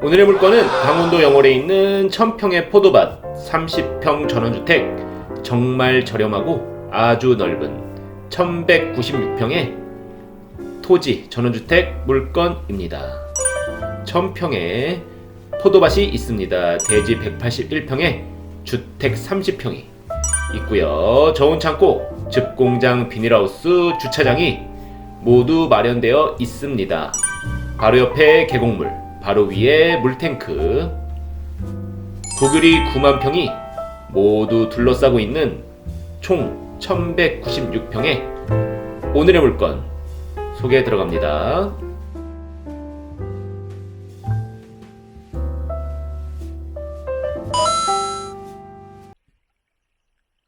오늘의 물건은 강원도 영월에 있는 천평의 포도밭 30평 전원주택 정말 저렴하고 아주 넓은 1196평의 토지 전원주택 물건입니다. 천평에 포도밭이 있습니다. 대지 181평에 주택 30평이 있고요. 저온 창고, 즙공장, 비닐하우스, 주차장이 모두 마련되어 있습니다. 바로 옆에 계곡물, 바로 위에 물탱크, 고글이 9만 평이 모두 둘러싸고 있는 총 1196평의 오늘의 물건 소개 들어갑니다.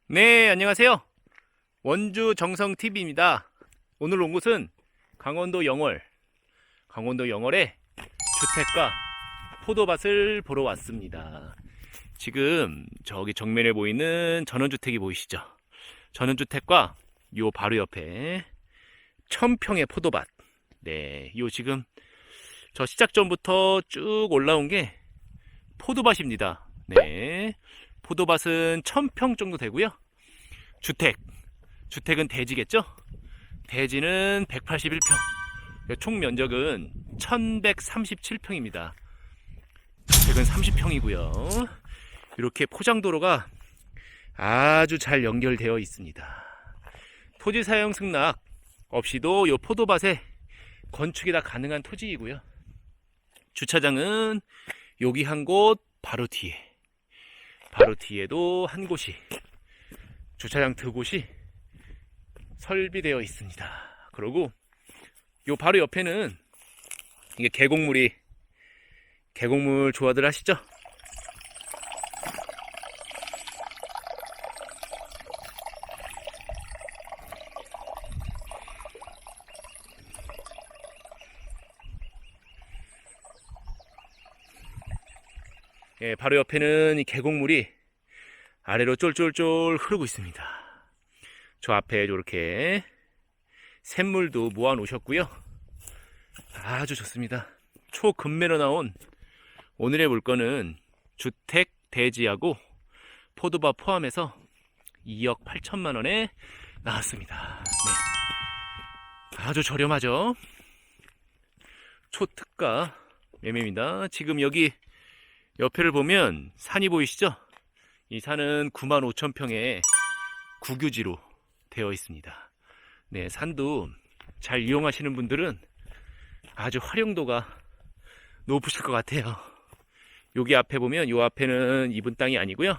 네, 안녕하세요. 원주 정성 TV입니다. 오늘 온 곳은 강원도 영월, 강원도 영월의 주택과 포도밭을 보러 왔습니다. 지금 저기 정면에 보이는 전원주택이 보이시죠? 전원주택과 요 바로 옆에 천평의 포도밭. 네, 요 지금 저 시작 전부터 쭉 올라온 게 포도밭입니다. 네. 포도밭은 1000평 정도 되고요. 주택. 주택은 대지겠죠? 대지는 181평. 총 면적은 1137평입니다. 주택은 30평이고요. 이렇게 포장도로가 아주 잘 연결되어 있습니다. 토지 사용 승낙 없이도 이 포도밭에 건축이 다 가능한 토지이고요. 주차장은 여기 한 곳 바로 뒤에 바로 뒤에도 한 곳이 주차장 두 곳이 설비되어 있습니다. 그리고 요 바로 옆에는 이게 계곡물이 계곡물 좋아들 하시죠? 예, 바로 옆에는 이 계곡물이 아래로 쫄쫄쫄 흐르고 있습니다. 저 앞에 이렇게 샘물도 모아 놓으셨고요. 아주 좋습니다. 초근매로 나온 오늘의 물건은 주택 대지하고 포도밭 포함해서 2억 8천만 원에 나왔습니다. 네. 아주 저렴하죠? 초특가 매매입니다. 지금 여기 옆에를 보면 산이 보이시죠? 이 산은 9만 5천 평의 국유지로 되어 있습니다. 네, 산도 잘 이용하시는 분들은 아주 활용도가 높으실 것 같아요. 여기 앞에 보면 이 앞에는 이분 땅이 아니고요.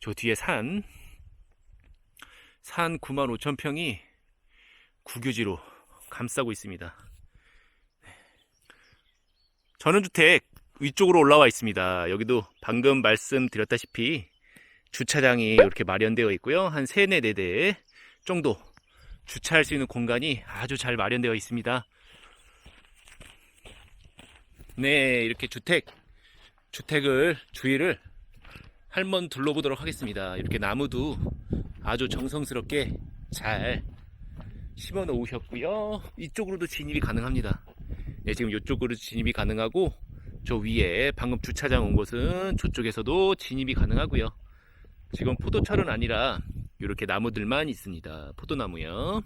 저 뒤에 산, 산 9만 5천 평이 국유지로 감싸고 있습니다. 전원주택 위쪽으로 올라와 있습니다. 여기도 방금 말씀드렸다시피 주차장이 이렇게 마련되어 있고요. 한 3, 4, 4대 정도 주차할 수 있는 공간이 아주 잘 마련되어 있습니다. 네, 이렇게 주택, 주택을, 주위를 한번 둘러보도록 하겠습니다. 이렇게 나무도 아주 정성스럽게 잘 심어 놓으셨고요. 이쪽으로도 진입이 가능합니다. 네, 지금 이쪽으로 진입이 가능하고, 저 위에 방금 주차장 온 곳은 저쪽에서도 진입이 가능하고요. 지금 포도철은 아니라 이렇게 나무들만 있습니다. 포도나무요.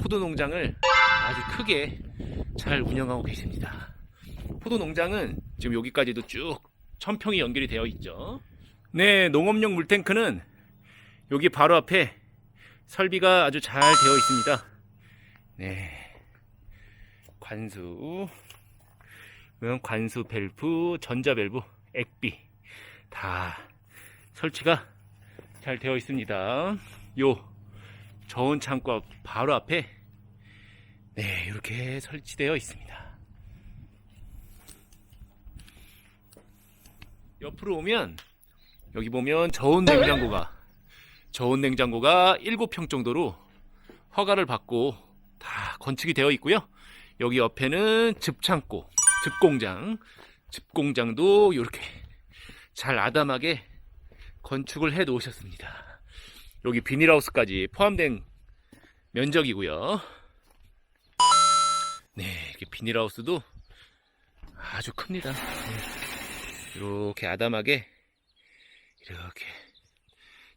포도 농장을 아주 크게 잘 운영하고 계십니다. 포도 농장은 지금 여기까지도 쭉 천평이 연결이 되어 있죠. 네, 농업용 물탱크는 여기 바로 앞에 설비가 아주 잘 되어 있습니다. 네. 관수, 관수 밸브, 전자 밸브, 액비 다 설치가 잘 되어 있습니다. 요 저온 창고 바로 앞에 네 이렇게 설치되어 있습니다. 옆으로 오면 여기 보면 저온 냉장고가 저온 냉장고가 7평 정도로 허가를 받고 다 건축이 되어 있고요. 여기 옆에는 즙창고, 즙공장, 즙공장도 이렇게 잘 아담하게 건축을 해 놓으셨습니다. 여기 비닐하우스까지 포함된 면적이고요. 네, 이렇게 비닐하우스도 아주 큽니다. 네. 이렇게 아담하게 이렇게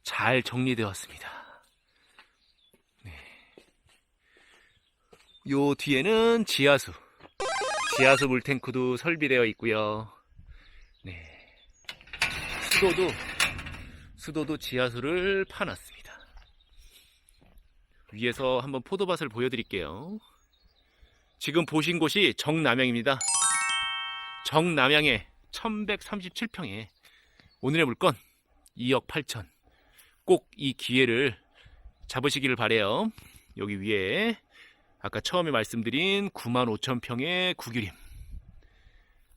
잘 정리되었습니다. 네. 요 뒤에는 지하수. 지하수 물탱크도 설비되어 있고요. 네. 수도도 수도도 지하수를 파놨습니다. 위에서 한번 포도밭을 보여드릴게요. 지금 보신 곳이 정남향입니다. 정남향의 1137평에 오늘의 물건 2억 8천. 꼭 이 기회를 잡으시기를 바래요. 여기 위에 아까 처음에 말씀드린 9만 5천 평의 구규림.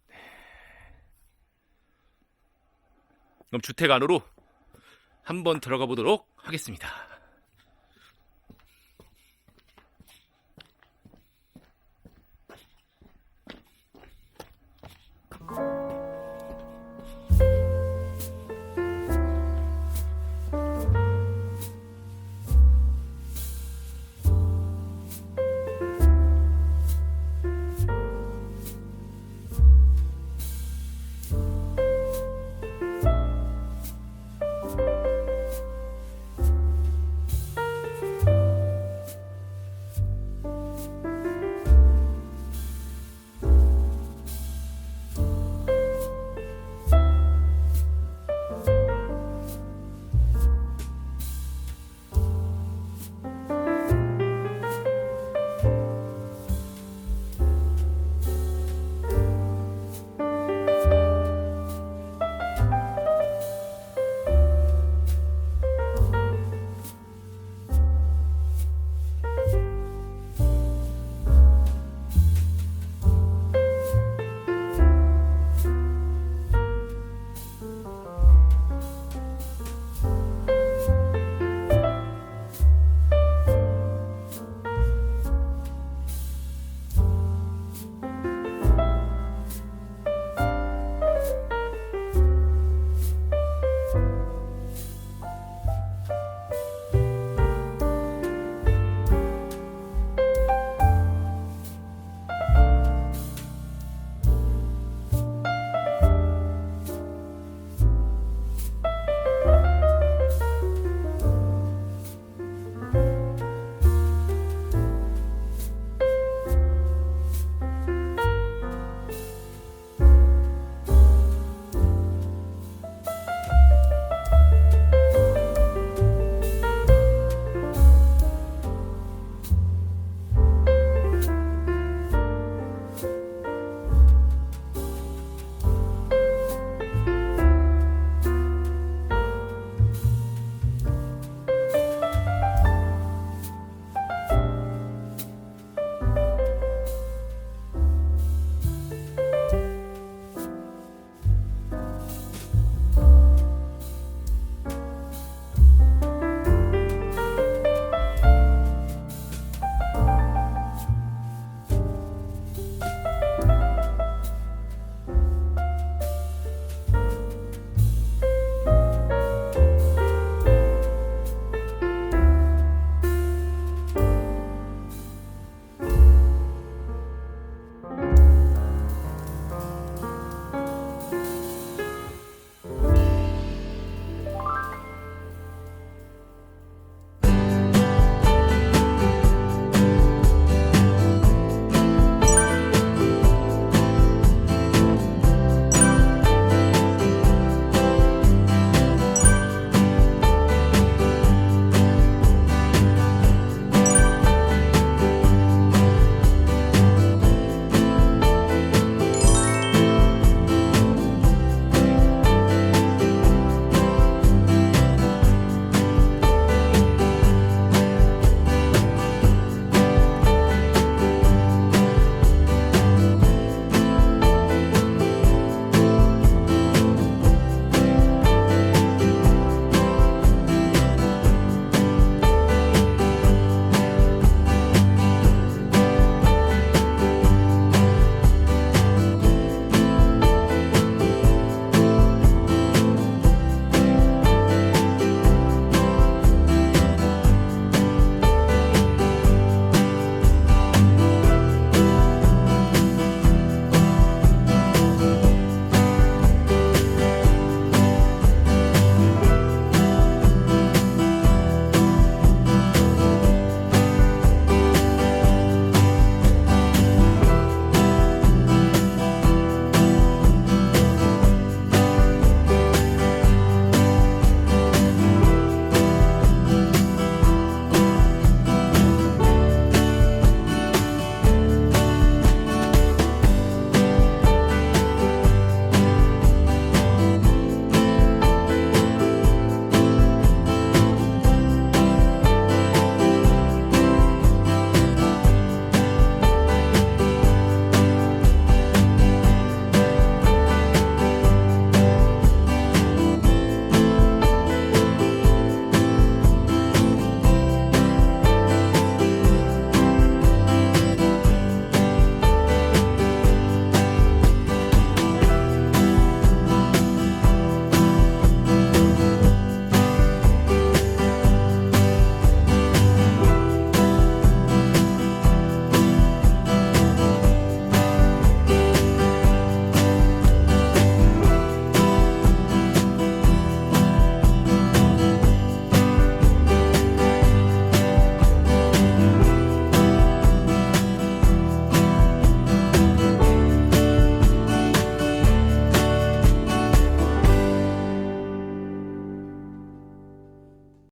네. 그럼 주택 안으로 한번 들어가 보도록 하겠습니다.